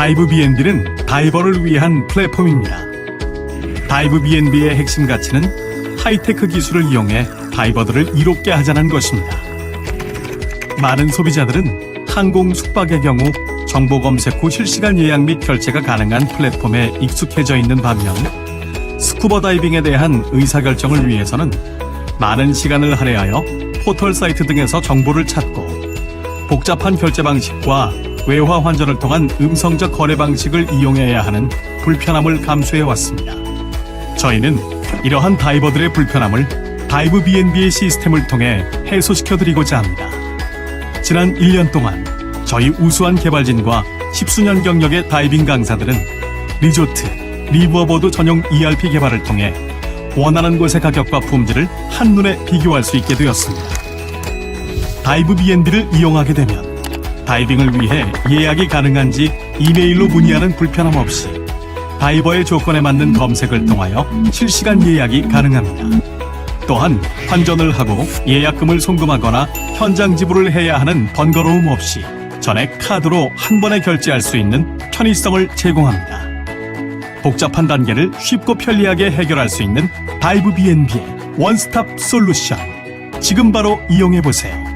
다이브 B&B는 다이버를 위한 플랫폼입니다. 다이브 B&B의 핵심 가치는 하이테크 기술을 이용해 다이버들을 이롭게 하자는 것입니다. 많은 소비자들은 항공 숙박의 경우 정보 검색 후 실시간 예약 및 결제가 가능한 플랫폼에 익숙해져 있는 반면 스쿠버 다이빙에 대한 의사결정을 위해서는 많은 시간을 할애하여 포털 사이트 등에서 정보를 찾고 복잡한 결제 방식과 외화 환전을 통한 음성적 거래 방식을 이용해야 하는 불편함을 감수해 왔습니다. 저희는 이러한 다이버들의 불편함을 다이브 B&B의 시스템을 통해 해소시켜 드리고자 합니다. 지난 1년 동안 저희 우수한 개발진과 십수년 경력의 다이빙 강사들은 리조트, 리버보드 전용 ERP 개발을 통해 원하는 곳의 가격과 품질을 한눈에 비교할 수 있게 되었습니다. 다이브 B&B를 이용하게 되면 다이빙을 위해 예약이 가능한지 이메일로 문의하는 불편함 없이 다이버의 조건에 맞는 검색을 통하여 실시간 예약이 가능합니다. 또한 환전을 하고 예약금을 송금하거나 현장 지불을 해야 하는 번거로움 없이 전액 카드로 한 번에 결제할 수 있는 편의성을 제공합니다. 복잡한 단계를 쉽고 편리하게 해결할 수 있는 다이브 B&B의 원스톱 솔루션. 지금 바로 이용해 보세요.